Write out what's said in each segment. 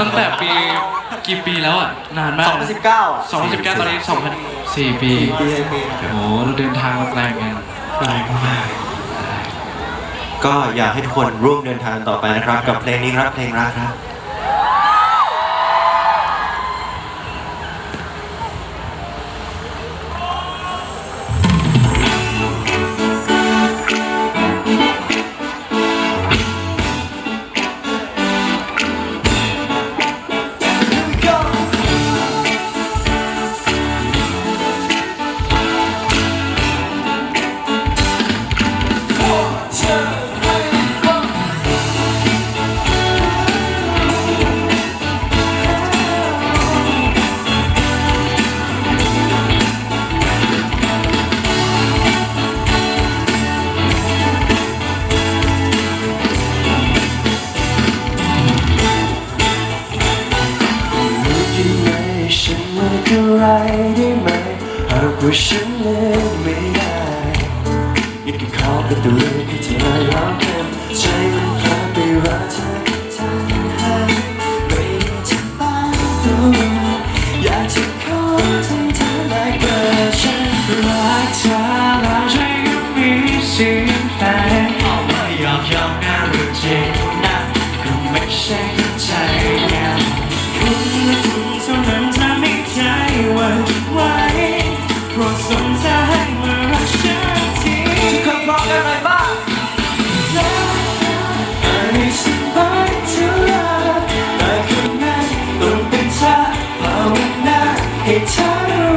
ตั้งแต่ปีกี่ปีแล้วอะ นานมาก 2019อะ2019 ตอนนี้2004 ปี ปีปี โอ้โหเราเดินทางมาไกลกันไกลมาก ก็อยากให้ทุกคนร่วมเดินทางต่อไปนะครับ กับเพลงนี้ครับเพลงรักครับ ได้ไหมหากว่าฉันเลิกไม่ได้อยากจะขอประตูให้เธอล้อมเต็มใจ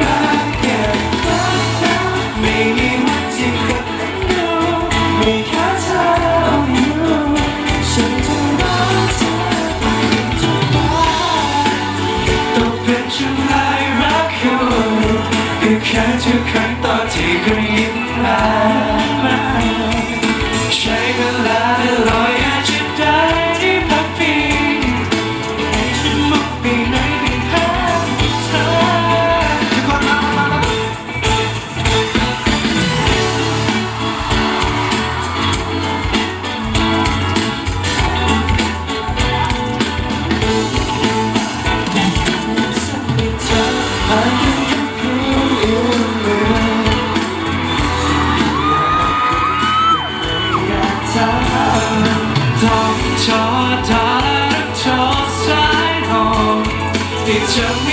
around. Picture me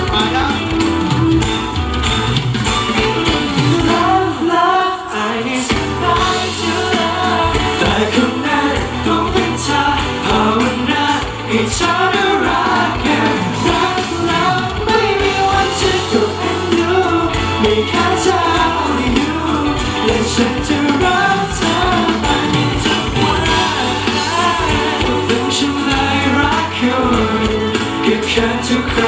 แค่เธออยู่และฉันจะรักเธอไปจนวันตายถึงฉันเลยรักคุณเก็บแค่ทุ